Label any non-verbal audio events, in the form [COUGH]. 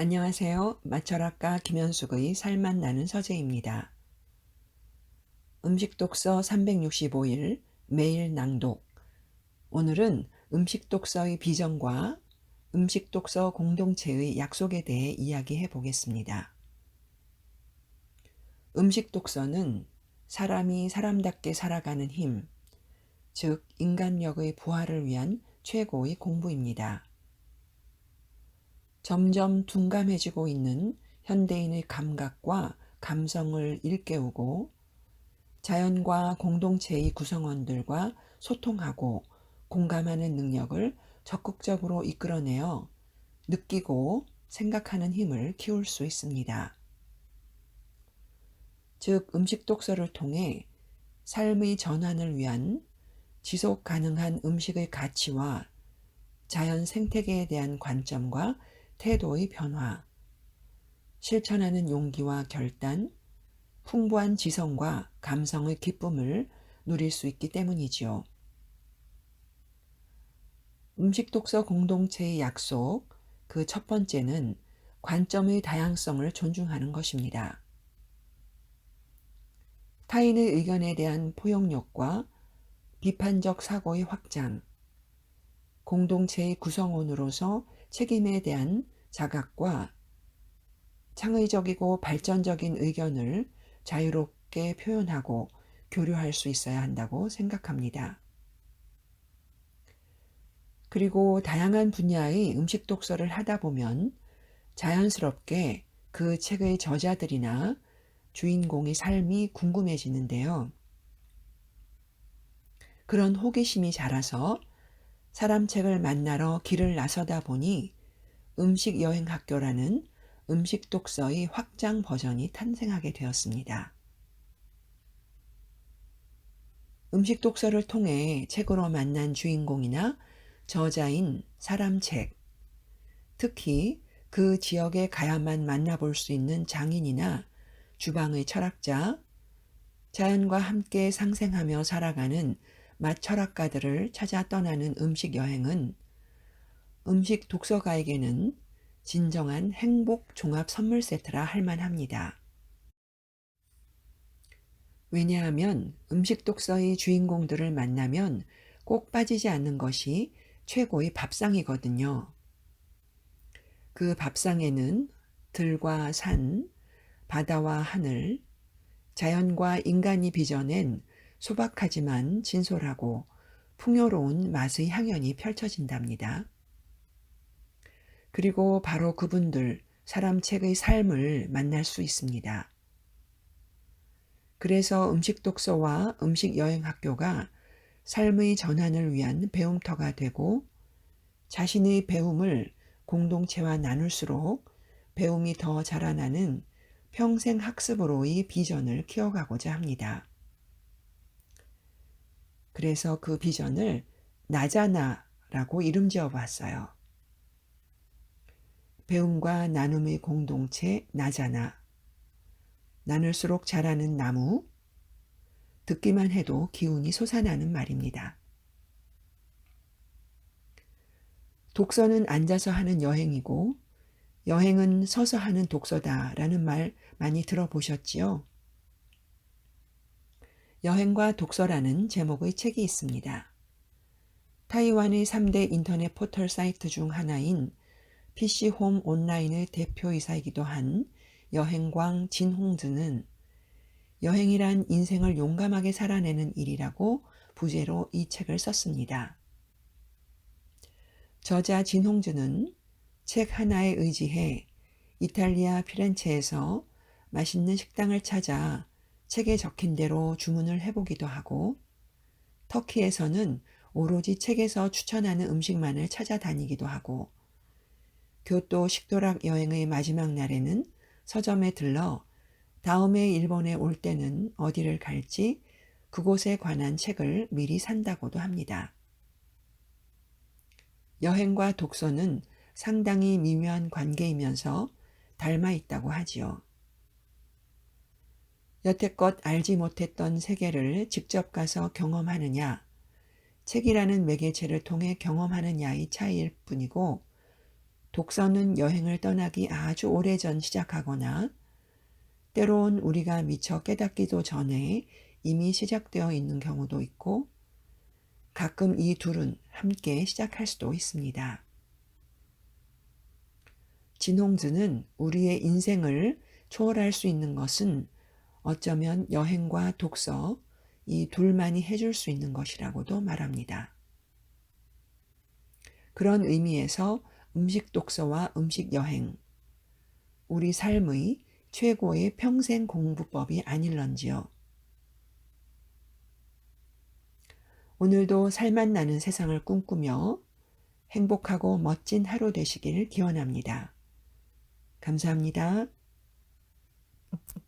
안녕하세요. 마철학가 김현숙의 살맛 나는 서재입니다. 음식 독서 365일 매일 낭독. 오늘은 음식 독서의 비전과 음식 독서 공동체의 약속에 대해 이야기해 보겠습니다. 음식 독서는 사람이 사람답게 살아가는 힘, 즉 인간력의 부활을 위한 최고의 공부입니다. 점점 둔감해지고 있는 현대인의 감각과 감성을 일깨우고 자연과 공동체의 구성원들과 소통하고 공감하는 능력을 적극적으로 이끌어내어 느끼고 생각하는 힘을 키울 수 있습니다. 즉, 음식 독서를 통해 삶의 전환을 위한 지속 가능한 음식의 가치와 자연 생태계에 대한 관점과 태도의 변화, 실천하는 용기와 결단, 풍부한 지성과 감성의 기쁨을 누릴 수 있기 때문이지요. 음식 독서 공동체의 약속, 그 첫 번째는 관점의 다양성을 존중하는 것입니다. 타인의 의견에 대한 포용력과 비판적 사고의 확장, 공동체의 구성원으로서 책임에 대한 자각과 창의적이고 발전적인 의견을 자유롭게 표현하고 교류할 수 있어야 한다고 생각합니다. 그리고 다양한 분야의 음식 독서를 하다 보면 자연스럽게 그 책의 저자들이나 주인공의 삶이 궁금해지는데요. 그런 호기심이 자라서 사람 책을 만나러 길을 나서다 보니 음식 여행 학교라는 음식 독서의 확장 버전이 탄생하게 되었습니다. 음식 독서를 통해 책으로 만난 주인공이나 저자인 사람 책, 특히 그 지역에 가야만 만나볼 수 있는 장인이나 주방의 철학자, 자연과 함께 상생하며 살아가는 맛 철학가들을 찾아 떠나는 음식 여행은 음식 독서가에게는 진정한 행복 종합 선물 세트라 할 만합니다. 왜냐하면 음식 독서의 주인공들을 만나면 꼭 빠지지 않는 것이 최고의 밥상이거든요. 그 밥상에는 들과 산, 바다와 하늘, 자연과 인간이 빚어낸 소박하지만 진솔하고 풍요로운 맛의 향연이 펼쳐진답니다. 그리고 바로 그분들, 사람 책의 삶을 만날 수 있습니다. 그래서 음식 독서와 음식 여행 학교가 삶의 전환을 위한 배움터가 되고 자신의 배움을 공동체와 나눌수록 배움이 더 자라나는 평생 학습으로의 비전을 키워가고자 합니다. 그래서 그 비전을 나자나라고 이름 지어 봤어요. 배움과 나눔의 공동체 나자나. 나눌수록 자라는 나무. 듣기만 해도 기운이 솟아나는 말입니다. 독서는 앉아서 하는 여행이고 여행은 서서 하는 독서다라는 말 많이 들어보셨지요? 여행과 독서라는 제목의 책이 있습니다. 타이완의 3대 인터넷 포털 사이트 중 하나인 PC홈 온라인의 대표이사이기도 한 여행광 진홍즈는 여행이란 인생을 용감하게 살아내는 일이라고 부제로 이 책을 썼습니다. 저자 진홍즈는 책 하나에 의지해 이탈리아 피렌체에서 맛있는 식당을 찾아 책에 적힌 대로 주문을 해보기도 하고 터키에서는 오로지 책에서 추천하는 음식만을 찾아다니기도 하고 교토 식도락 여행의 마지막 날에는 서점에 들러 다음에 일본에 올 때는 어디를 갈지 그곳에 관한 책을 미리 산다고도 합니다. 여행과 독서는 상당히 미묘한 관계이면서 닮아 있다고 하지요. 여태껏 알지 못했던 세계를 직접 가서 경험하느냐, 책이라는 매개체를 통해 경험하느냐의 차이일 뿐이고 독서는 여행을 떠나기 아주 오래전 시작하거나 때론 우리가 미처 깨닫기도 전에 이미 시작되어 있는 경우도 있고 가끔 이 둘은 함께 시작할 수도 있습니다. 진홍즈는 우리의 인생을 초월할 수 있는 것은 어쩌면 여행과 독서 이 둘만이 해줄 수 있는 것이라고도 말합니다. 그런 의미에서 음식 독서와 음식 여행, 우리 삶의 최고의 평생 공부법이 아닐런지요. 오늘도 살맛 나는 세상을 꿈꾸며 행복하고 멋진 하루 되시길 기원합니다. 감사합니다. [LAUGHS]